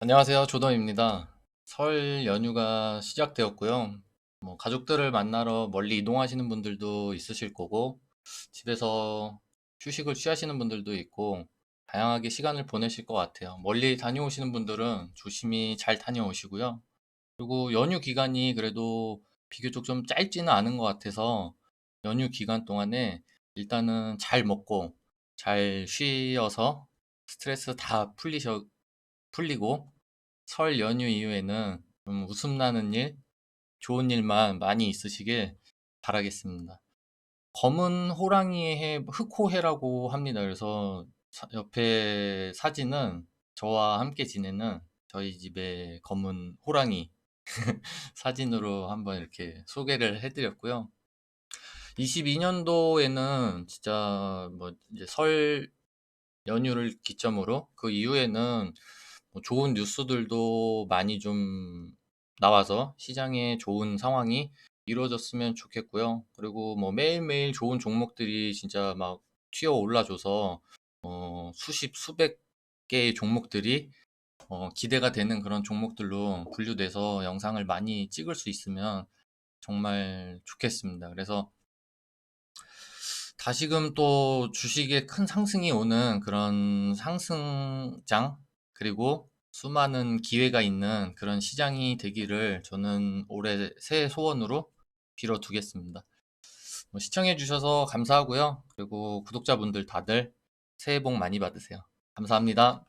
안녕하세요. 조던입니다. 설 연휴가 시작되었고요. 뭐 가족들을 만나러 멀리 이동하시는 분들도 있으실 거고, 집에서 휴식을 취하시는 분들도 있고, 다양하게 시간을 보내실 것 같아요. 멀리 다녀오시는 분들은 조심히 잘 다녀오시고요. 그리고 연휴 기간이 그래도 비교적 좀 짧지는 않은 것 같아서 연휴 기간 동안에 일단은 잘 먹고 잘 쉬어서 스트레스 다 풀리셔, 풀리고 설 연휴 이후에는 좀 웃음 나는 일, 좋은 일만 많이 있으시길 바라겠습니다. 검은 호랑이의 해, 흑호해라고 합니다. 그래서 사- 옆에 사진은 저와 함께 지내는 저희 집의 검은 호랑이 사진으로 한번 이렇게 소개를 해드렸고요. 22년도에는 진짜 뭐 이제 설 연휴를 기점으로 그 이후에는 뭐 좋은 뉴스들도 많이 좀 나와서 시장에 좋은 상황이 이루어졌으면 좋겠고요. 그리고 뭐 매일매일 좋은 종목들이 진짜 막 튀어 올라줘서 어, 수십, 수백 개의 종목들이 어, 기대가 되는 그런 종목들로 분류돼서 영상을 많이 찍을 수 있으면 정말 좋겠습니다. 그래서 다시금 또 주식의 큰 상승이 오는 그런 상승장, 그리고 수많은 기회가 있는 그런 시장이 되기를 저는 올해 새해 소원으로 빌어두겠습니다. 뭐 시청해주셔서 감사하고요. 그리고 구독자분들 다들 새해 복 많이 받으세요. 감사합니다.